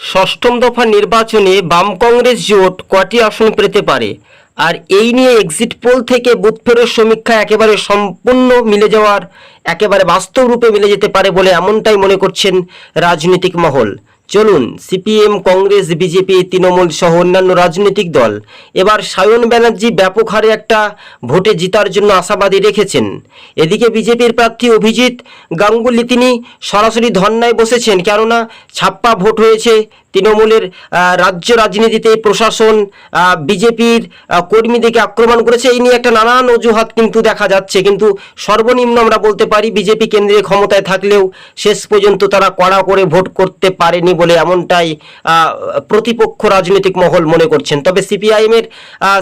ষষ্ঠম দফা নির্বাচনে বাম কংগ্রেস জোট কটি আসন পেতে পারে। আর এই নিয়ে এক্সিট পোল থেকে বুথ ফেরত সমীক্ষা একেবারে সম্পূর্ণ মিলে যাওয়ার, একেবারে বাস্তব রূপে মিলে যেতে পারে বলে এমনটাই মনে করছেন রাজনৈতিক মহল। চলুন, সিপিএম, কংগ্রেস, বিজেপি, তৃণমূল সহ অন্যান্য রাজনৈতিক দল এবার সায়ন ব্যানার্জি ব্যাপক হারে একটা ভোটে জিতার জন্য আশাবাদী রেখেছেন। এদিকে বিজেপির প্রার্থী অভিজিৎ গাঙ্গুলি, তিনি সরাসরি ধর্নায় বসেছেন, কেননা ছাপ্পা ভোট হয়েছে তৃণমূলের রাজ্য রাজনীতিতে প্রশাসন বিজেপির কর্মীদেরকে আক্রমণ করেছে। এই নিয়ে একটা নানান অজুহাত কিন্তু দেখা যাচ্ছে। কিন্তু সর্বনিম্ন আমরা বলতে পারি, বিজেপি কেন্দ্রে ক্ষমতায় থাকলেও শেষ পর্যন্ত তারা কড়া করে ভোট করতে পারেনি বলে এমনটাই প্রতিপক্ষ রাজনৈতিক মহল মনে করছেন। তবে সিপিআইএমের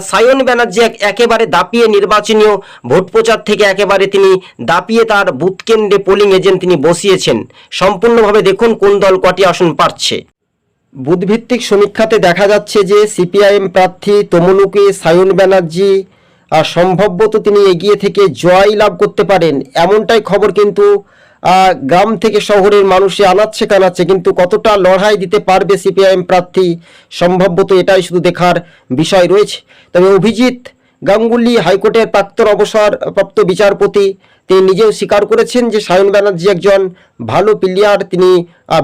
সায়ন ব্যানার্জি একেবারে দাপিয়ে নির্বাচনীয় ভোট প্রচার থেকে একেবারে তিনি দাপিয়ে তার বুথ কেন্দ্রে পোলিং এজেন্ট তিনি বসিয়েছেন। সম্পূর্ণভাবে দেখুন কোন দল কটি আসন পাচ্ছে বুধভিত্তিক সমীক্ষাতে দেখা যাচ্ছে যে সিপিআইএম প্রার্থী তমলুকে সায়ন ব্যানার্জি সম্ভবত তিনি এগিয়ে থেকে জয় লাভ করতে পারেন। এমনটাই খবর কিন্তু গ্রাম থেকে শহরের মানুষে আনাচ্ছে কানাচ্ছে, কিন্তু কতটা লড়াই দিতে পারবে সিপিআইএম প্রার্থী? সম্ভবত এটাই শুধু দেখার বিষয় রয়েছে। তবে অভিজিৎ গাঙ্গুলি হাইকোর্টের প্রাক্তন অবসরপ্রাপ্ত বিচারপতি, তিনি নিজেও স্বীকার করেছেন যে সায়ন ব্যানার্জি একজন ভালো প্লেয়ার তিনি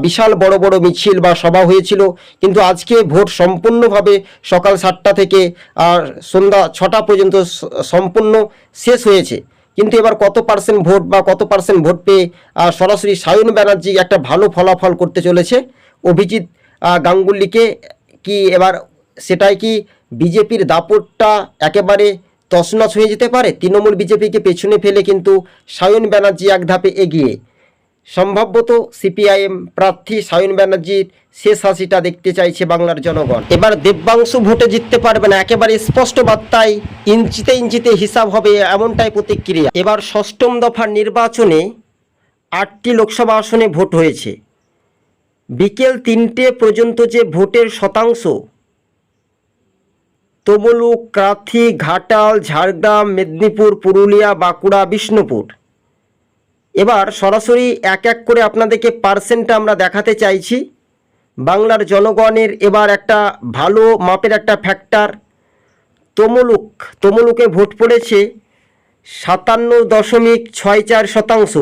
বিশাল বড় বড় মিছিল বা সভা হয়েছিল, কিন্তু আজকে ভোট সম্পূর্ণভাবে সকাল সাতটা থেকে, আর সন্ধ্যা ছটা পর্যন্ত সম্পূর্ণ শেষ হয়েছে। কিন্তু এবার কত পার্সেন্ট ভোট বা কত পার্সেন্ট ভোট পেয়ে সরাসরি সায়ন ব্যানার্জি একটা ভালো ফলাফল করতে চলেছে? অভিজিৎ গাঙ্গুলিকে কি এবার সেটাই কি বিজেপির দাপটটা একেবারে তছনছ হয়ে যেতে পারে? তৃণমূল বিজেপিকে পেছনে ফেলে কিন্তু সায়ন ব্যানার্জি এক ধাপে এগিয়ে। সম্ভবত সিপিআইএম প্রার্থী সায়ন ব্যানার্জির শেষ হাসিটা দেখতে চাইছে বাংলার জনগণ। এবার দেববাংশু ভোটে জিততে পারবে না, একেবারে স্পষ্ট বার্তায় ইঞ্চিতে ইঞ্চিতে হিসাব হবে এমনটাই প্রতিক্রিয়া। এবার ষষ্ঠম দফার নির্বাচনে আটটি লোকসভা আসনে ভোট হয়েছে। বিকেল তিনটে পর্যন্ত যে ভোটের শতাংশ, তমলুক, কাথি, ঘাটাল, ঝাড়গ্রাম, মেদিনীপুর, পুরুলিয়া, বাঁকুড়া, বিষ্ণুপুর। এবার সরাসরি এক এক করে আপনাদেরকে পার্সেন্টটা আমরা দেখাতে চাইছি। বাংলার জনগণের এবার একটা ভালো মাপের একটা ফ্যাক্টর তমলুক, তমলুকে ভোট পড়েছে সাতান্ন দশমিক ছয় চার শতাংশ।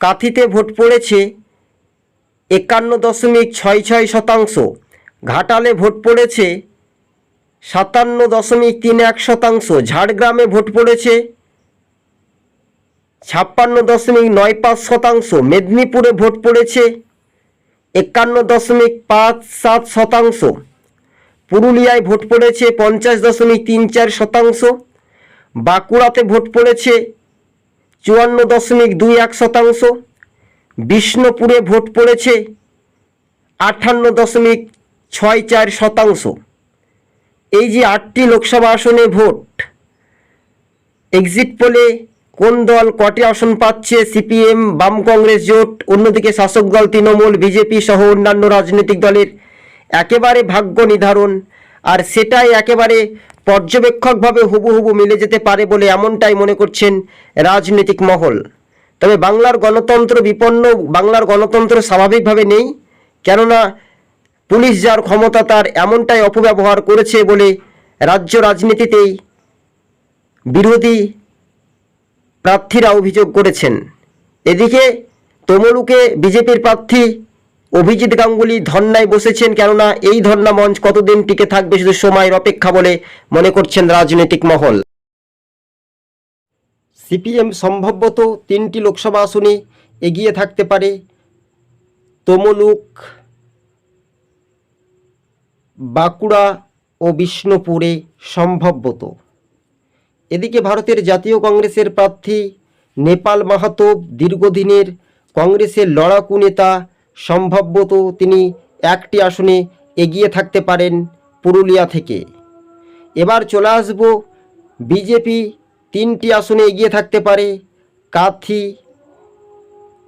কাথিতে ভোট পড়েছে একান্ন দশমিক ছয় ছয় শতাংশ। ঘাটালে ভোট পড়েছে সাতান্ন দশমিক তিন এক শতাংশ। ঝাড়গ্রামে ভোট পড়েছে ছাপ্পান্ন দশমিক নয় পাঁচ শতাংশ মেদিনীপুরে ভোট পড়েছে। একান্ন দশমিক পাঁচ সাত শতাংশ পুরুলিয়ায় ভোট পড়েছে পঞ্চাশ দশমিক তিন চার শতাংশ। বাঁকুড়াতে ভোট পড়েছে চুয়ান্ন দশমিক দুই এক শতাংশ। বিষ্ণুপুরে ভোট পড়েছে আটান্ন দশমিক ছয় চার শতাংশ। এই যে আটটি লোকসভা আসনে ভোট এক্সিট পোলে কোন দল কটি আসন পাচ্ছে? সিপিএম, বাম কংগ্রেস জোট, অন্যদিকে শাসক দল তৃণমূল, বিজেপি সহ অন্যান্য রাজনৈতিক দলের একেবারে ভাগ্য নির্ধারণ। আর সেটাই একেবারে পর্যবেক্ষকভাবে হুবহুবু মিলে যেতে পারে বলে এমনটাই মনে করছেন রাজনৈতিক মহল। তবে বাংলার গণতন্ত্র বিপন্ন, বাংলার গণতন্ত্র স্বাভাবিকভাবে নেই, কেননা পুলিশ যার ক্ষমতা তার এমনটাই অপব্যবহার করেছে বলে রাজ্য রাজনীতিতেই বিরোধী প্রার্থীরা অভিযোগ করেছেন। এদিকে তমলুকে বিজেপির প্রার্থী অভিজিৎ গাঙ্গুলি ধর্নায় বসেছেন, কেননা এই ধর্না মঞ্চ কতদিন টিকে থাকবে শুধু সময়ের অপেক্ষা বলে মনে করছেন রাজনৈতিক মহল। সিপিএম সম্ভবত তিনটি লোকসভা আসনে এগিয়ে থাকতে পারে। তমলুক, বাঁকুড়া ও বিষ্ণুপুরে সম্ভবত। এদিকে ভারতের জাতীয় কংগ্রেসের প্রার্থী নেপাল মাহাতো দীর্ঘদিনের কংগ্রেসের লড়াকু নেতা সম্ভবত তিনি একটি আসনে এগিয়ে থাকতে পারেন পুরুলিয়া থেকে। এবার চলে আসব বিজেপি তিনটি আসনে এগিয়ে থাকতে পারে, কাথি,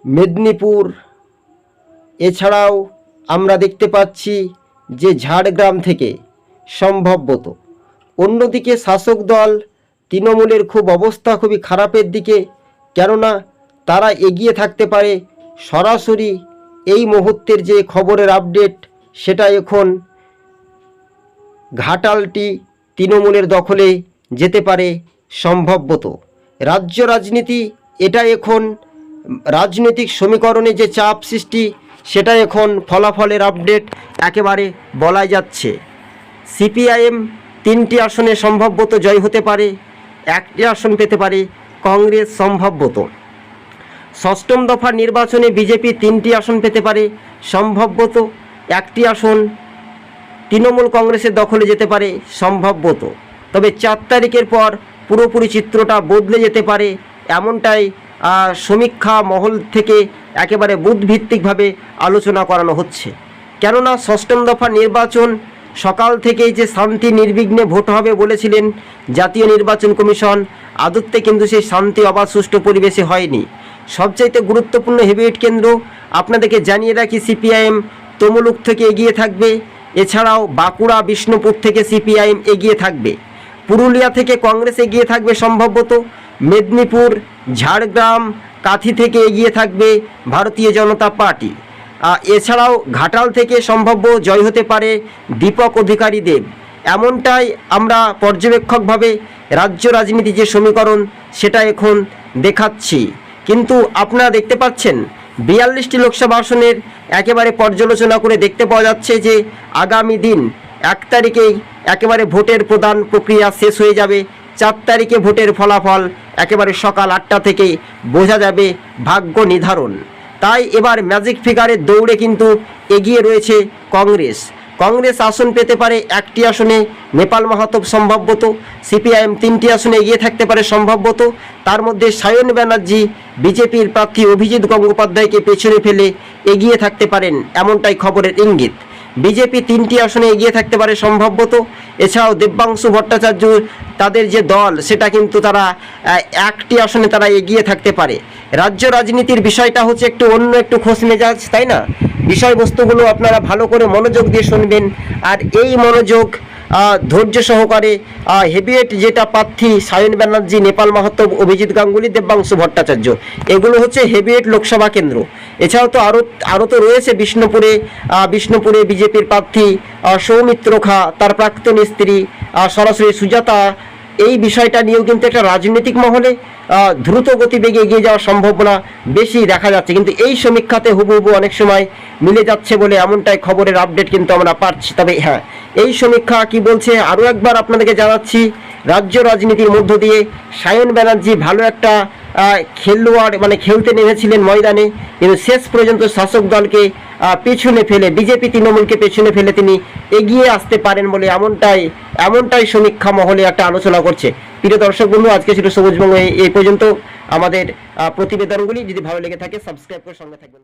মেদিনীপুর। এছাড়াও আমরা দেখতে পাচ্ছি যে ঝাড়গ্রাম থেকে সম্ভবত অন্যদিকে শাসক দল তৃণমূলের খুব অবস্থা খুবই খারাপের দিকে, কেননা তারা এগিয়ে থাকতে পারে সরাসরি এই মুহূর্তের যে খবরের আপডেট, সেটা এখন ঘাটালটি তৃণমূলের দখলে যেতে পারে সম্ভবত। রাজ্য রাজনীতি, এটা এখন রাজনৈতিক সমীকরণে যে চাপ সৃষ্টি, সেটা এখন ফলাফলের আপডেট একেবারে বলা যাচ্ছে। সিপিআইএম তিনটি আসনে সম্ভবত জয় হতে পারে। একটি আসন পেতে পারে কংগ্রেস সম্ভবত ষষ্ঠম দফা নির্বাচনে বিজেপি তিনটি আসন পেতে পারে সম্ভবত একটি আসন তৃণমূল কংগ্রেসের দখলে যেতে পারে সম্ভবত তবে চার তারিখের পর পুরোপুরি চিত্রটা বদলে যেতে পারে এমনটাই সমীক্ষা মহল থেকে একেবারে বুধভিত্তিকভাবে আলোচনা করানো হচ্ছে। কেননা ষষ্ঠম দফা নির্বাচন সকাল থেকেই যে শান্তি নির্বিঘ্নে ভোট হবে বলেছিলেন জাতীয় নির্বাচন কমিশন, আদত্তে কিন্তু সেই শান্তি অবাধ সুষ্ঠু পরিবেশে হয়নি। সবচাইতে গুরুত্বপূর্ণ হেভিওয়েট কেন্দ্র আপনাদেরকে জানিয়ে রাখি সিপিআইএম তমলুক থেকে এগিয়ে থাকবে, এছাড়াও বাঁকুড়া, বিষ্ণুপুর থেকে সিপিআইএম এগিয়ে থাকবে। পুরুলিয়া থেকে কংগ্রেস এগিয়ে থাকবে সম্ভবত, মেদিনীপুর, ঝাড়গ্রাম, কাথি থেকে এগিয়ে থাকবে ভারতীয় জনতা পার্টি। এছাড়াও ঘাটাল থেকে সম্ভাব্য জয় হতে পারে দীপক অধিকারী দেব। এমনটাই আমরা পর্যবেক্ষকভাবে রাজ্য রাজনীতি যে সমীকরণ, সেটা এখন দেখাচ্ছি। কিন্তু আপনারা দেখতে পাচ্ছেন, বিয়াল্লিশটি লোকসভা আসনের একেবারে পর্যালোচনা করে দেখতে পাওয়া যাচ্ছে যে আগামী দিন এক তারিখেই একেবারে ভোটের প্রদান প্রক্রিয়া শেষ হয়ে যাবে। চার তারিখে ভোটের ফলাফল একেবারে সকাল আটটা থেকে বোঝা যাবে ভাগ্য নির্ধারণ। তাই এবার ম্যাজিক ফিগারের দৌড়ে কিন্তু এগিয়ে রয়েছে কংগ্রেস। কংগ্রেস আসন পেতে পারে একটি আসনে নেপাল মাহাতো সম্ভবত, সিপিআইএম তিনটি আসনে এগিয়ে থাকতে পারে সম্ভবত। তার মধ্যে সায়ন ব্যানার্জি, বিজেপির প্রার্থী অভিজিৎ গঙ্গোপাধ্যায়কে পেছনে ফেলে এগিয়ে থাকতে পারেন এমনটাই খবরের ইঙ্গিত। বিজেপি তিনটি আসনে এগিয়ে থাকতে পারে সম্ভবত। এছাড়াও দেব্যাংশু ভট্টাচার্য, তাদের যে দল, সেটা কিন্তু তারা একটি আসনে তারা এগিয়ে থাকতে পারে। রাজ্য রাজনীতির বিষয়টা হচ্ছে একটু অন্য একটু খোঁজ মেজাজ, তাই না? বিষয়বস্তুগুলো আপনারা ভালো করে মনোযোগ দিয়ে শুনবেন। আর এই মনোযোগ ধৈর্য সহকারে হেভিয়েট যেটা প্রার্থী সায়ন ব্যানার্জি, নেপাল মাহাতো অভিজিৎ গাঙ্গুলি দেব্যাংশু ভট্টাচার্য, এগুলো হচ্ছে হেভিয়েট লোকসভা কেন্দ্র। এছাড়াও তো আরও আরও তো রয়েছে বিষ্ণুপুরে বিষ্ণুপুরে বিজেপির প্রার্থী সৌমিত্র খা, তার প্রাক্তন স্ত্রী সরাসরি সুজাতা এই বিষয়টা নিয়েও কিন্তু একটা রাজনৈতিক মহলে দ্রুত গতিবেগে এগিয়ে যাওয়ার সম্ভাবনা বেশি দেখা যাচ্ছে। কিন্তু এই সমীক্ষাতে হুবহু অনেক সময় মিলে যাচ্ছে বলে এমনটাই খবরের আপডেট কিন্তু আমরা পাচ্ছি। তবে হ্যাঁ এই সমীক্ষা কি বলছে আরও একবার আপনাদেরকে জানাচ্ছি। রাজ্য রাজনীতির মধ্য দিয়ে সায়ন ব্যানার্জি ভালো একটা খেলোয়াড় মানে খেলতে নেমেছিলেন ময়দানে। কিন্তু শেষ পর্যন্ত শাসক দলকে পেছনে ফেলে, বিজেপি তৃণমূলকে পেছনে ফেলে তিনি এগিয়ে আসতে পারেন বলে এমনটাই এমনটাই সমীক্ষা মহলে একটা আলোচনা করছে। প্রিয় দর্শক বন্ধু, আজকে ছিল সবুজবঙ্গ এই- পর্যন্ত। আমাদের প্রতিবেদনগুলি যদি ভালো লেগে থাকে সাবস্ক্রাইব করে সঙ্গে থাকবেন।